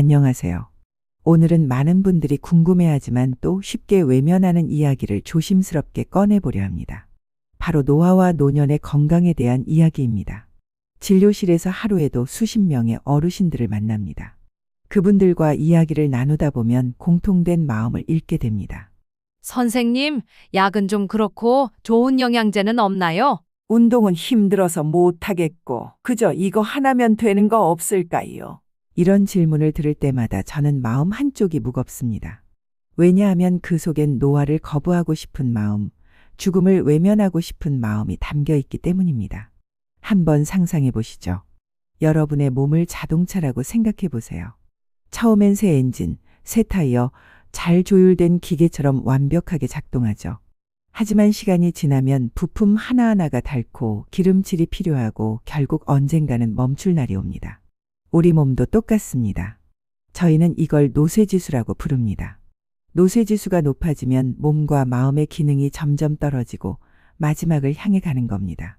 안녕하세요. 오늘은 많은 분들이 궁금해하지만 또 쉽게 외면하는 이야기를 조심스럽게 꺼내보려 합니다. 바로 노화와 노년의 건강에 대한 이야기입니다. 진료실에서 하루에도 수십 명의 어르신들을 만납니다. 그분들과 이야기를 나누다 보면 공통된 마음을 잃게 됩니다. 선생님, 약은 좀 그렇고 좋은 영양제는 없나요? 운동은 힘들어서 못하겠고, 그저 이거 하나면 되는 거 없을까요? 이런 질문을 들을 때마다 저는 마음 한쪽이 무겁습니다. 왜냐하면 그 속엔 노화를 거부하고 싶은 마음, 죽음을 외면하고 싶은 마음이 담겨 있기 때문입니다. 한번 상상해 보시죠. 여러분의 몸을 자동차라고 생각해 보세요. 처음엔 새 엔진, 새 타이어, 잘 조율된 기계처럼 완벽하게 작동하죠. 하지만 시간이 지나면 부품 하나하나가 닳고 기름칠이 필요하고 결국 언젠가는 멈출 날이 옵니다. 우리 몸도 똑같습니다. 저희는 이걸 노쇠지수라고 부릅니다. 노쇠지수가 높아지면 몸과 마음의 기능이 점점 떨어지고 마지막을 향해 가는 겁니다.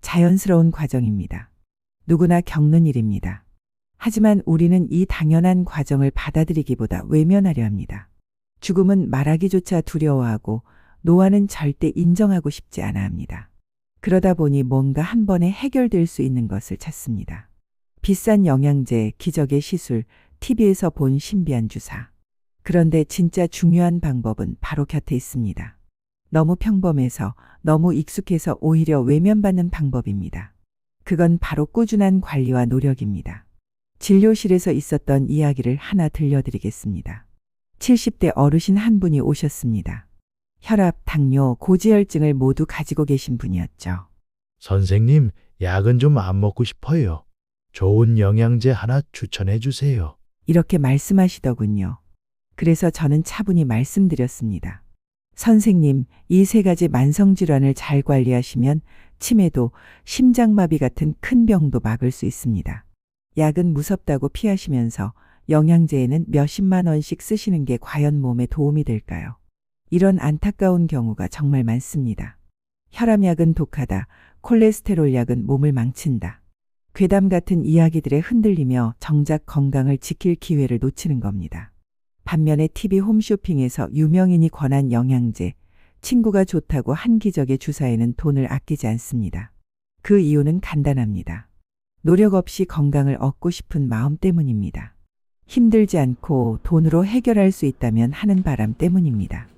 자연스러운 과정입니다. 누구나 겪는 일입니다. 하지만 우리는 이 당연한 과정을 받아들이기보다 외면하려 합니다. 죽음은 말하기조차 두려워하고 노화는 절대 인정하고 싶지 않아 합니다. 그러다 보니 뭔가 한 번에 해결될 수 있는 것을 찾습니다. 비싼 영양제, 기적의 시술, TV에서 본 신비한 주사. 그런데 진짜 중요한 방법은 바로 곁에 있습니다. 너무 평범해서, 너무 익숙해서 오히려 외면받는 방법입니다. 그건 바로 꾸준한 관리와 노력입니다. 진료실에서 있었던 이야기를 하나 들려드리겠습니다. 70대 어르신 한 분이 오셨습니다. 혈압, 당뇨, 고지혈증을 모두 가지고 계신 분이었죠. 선생님, 약은 좀 안 먹고 싶어요. 좋은 영양제 하나 추천해 주세요. 이렇게 말씀하시더군요. 그래서 저는 차분히 말씀드렸습니다. 선생님, 이 세 가지 만성질환을 잘 관리하시면 치매도 심장마비 같은 큰 병도 막을 수 있습니다. 약은 무섭다고 피하시면서 영양제에는 몇십만 원씩 쓰시는 게 과연 몸에 도움이 될까요? 이런 안타까운 경우가 정말 많습니다. 혈압약은 독하다, 콜레스테롤 약은 몸을 망친다. 괴담 같은 이야기들에 흔들리며 정작 건강을 지킬 기회를 놓치는 겁니다. 반면에 TV 홈쇼핑에서 유명인이 권한 영양제, 친구가 좋다고 한 기적의 주사에는 돈을 아끼지 않습니다. 그 이유는 간단합니다. 노력 없이 건강을 얻고 싶은 마음 때문입니다. 힘들지 않고 돈으로 해결할 수 있다면 하는 바람 때문입니다.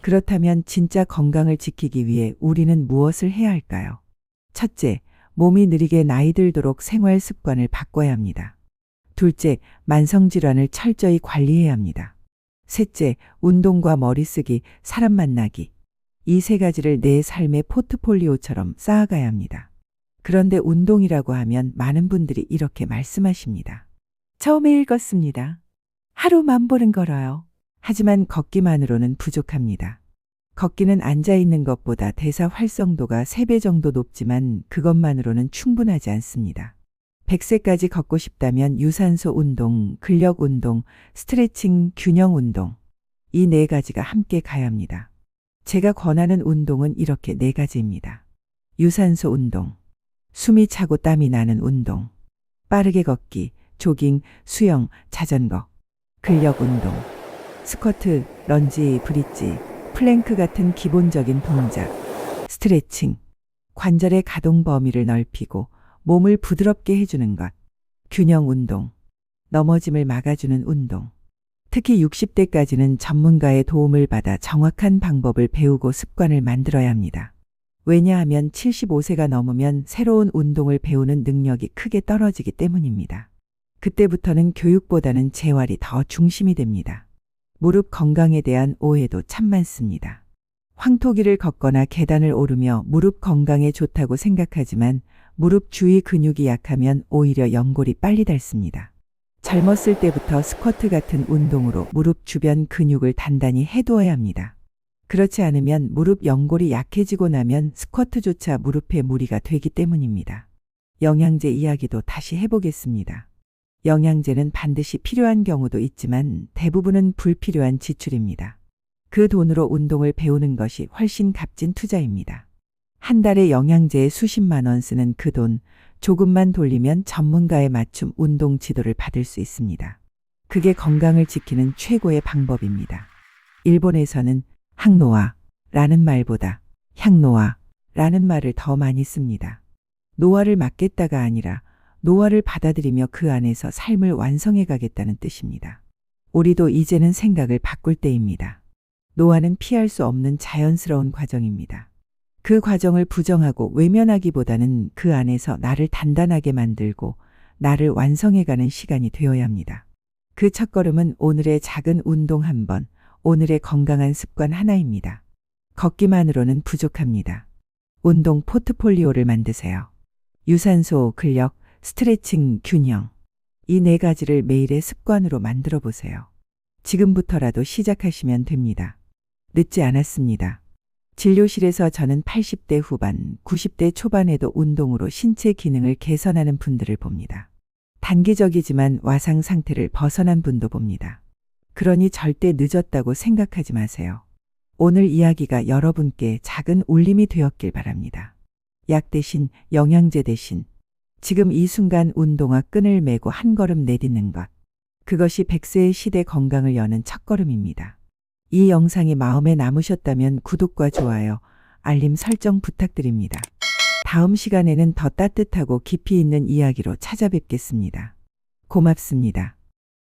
그렇다면 진짜 건강을 지키기 위해 우리는 무엇을 해야 할까요? 첫째, 몸이 느리게 나이 들도록 생활 습관을 바꿔야 합니다. 둘째, 만성질환을 철저히 관리해야 합니다. 셋째, 운동과 머리쓰기, 사람 만나기. 이 세 가지를 내 삶의 포트폴리오처럼 쌓아가야 합니다. 그런데 운동이라고 하면 많은 분들이 이렇게 말씀하십니다. 처음에 읽었습니다. 하루 만 보는 걸어요. 하지만 걷기만으로는 부족합니다. 걷기는 앉아 있는 것보다 대사 활성도가 3배 정도 높지만 그것만으로는 충분하지 않습니다. 100세까지 걷고 싶다면 유산소 운동, 근력 운동, 스트레칭, 균형 운동. 이 네 가지가 함께 가야 합니다. 제가 권하는 운동은 이렇게 네 가지입니다. 유산소 운동. 숨이 차고 땀이 나는 운동. 빠르게 걷기, 조깅, 수영, 자전거. 근력 운동. 스쿼트, 런지, 브릿지, 플랭크 같은 기본적인 동작. 스트레칭. 관절의 가동 범위를 넓히고 몸을 부드럽게 해주는 것. 균형 운동. 넘어짐을 막아주는 운동. 특히 60대까지는 전문가의 도움을 받아 정확한 방법을 배우고 습관을 만들어야 합니다. 왜냐하면 75세가 넘으면 새로운 운동을 배우는 능력이 크게 떨어지기 때문입니다. 그때부터는 교육보다는 재활이 더 중심이 됩니다. 무릎 건강에 대한 오해도 참 많습니다. 황토기를 걷거나 계단을 오르며 무릎 건강에 좋다고 생각하지만 무릎 주위 근육이 약하면 오히려 연골이 빨리 닳습니다. 젊었을 때부터 스쿼트 같은 운동으로 무릎 주변 근육을 단단히 해두어야 합니다. 그렇지 않으면 무릎 연골이 약해지고 나면 스쿼트조차 무릎에 무리가 되기 때문입니다. 영양제 이야기도 다시 해보겠습니다. 영양제는 반드시 필요한 경우도 있지만 대부분은 불필요한 지출입니다. 그 돈으로 운동을 배우는 것이 훨씬 값진 투자입니다. 한 달에 영양제에 수십만 원 쓰는 그 돈, 조금만 돌리면 전문가의 맞춤 운동 지도를 받을 수 있습니다. 그게 건강을 지키는 최고의 방법입니다. 일본에서는 항노화 라는 말보다 향노화 라는 말을 더 많이 씁니다. 노화를 막겠다가 아니라 노화를 받아들이며 그 안에서 삶을 완성해 가겠다는 뜻입니다. 우리도 이제는 생각을 바꿀 때입니다. 노화는 피할 수 없는 자연스러운 과정입니다. 그 과정을 부정하고 외면하기보다는 그 안에서 나를 단단하게 만들고 나를 완성해가는 시간이 되어야 합니다. 그 첫걸음은 오늘의 작은 운동 한 번, 오늘의 건강한 습관 하나입니다. 걷기만으로는 부족합니다. 운동 포트폴리오를 만드세요. 유산소, 근력, 스트레칭, 균형. 이 네 가지를 매일의 습관으로 만들어 보세요. 지금부터라도 시작하시면 됩니다. 늦지 않았습니다. 진료실에서 저는 80대 후반, 90대 초반에도 운동으로 신체 기능을 개선하는 분들을 봅니다. 단기적이지만 와상 상태를 벗어난 분도 봅니다. 그러니 절대 늦었다고 생각하지 마세요. 오늘 이야기가 여러분께 작은 울림이 되었길 바랍니다. 약 대신 영양제 대신 지금 이 순간 운동화 끈을 메고 한 걸음 내딛는 것. 그것이 100세의 시대 건강을 여는 첫걸음입니다. 이 영상이 마음에 남으셨다면 구독과 좋아요, 알림 설정 부탁드립니다. 다음 시간에는 더 따뜻하고 깊이 있는 이야기로 찾아뵙겠습니다. 고맙습니다.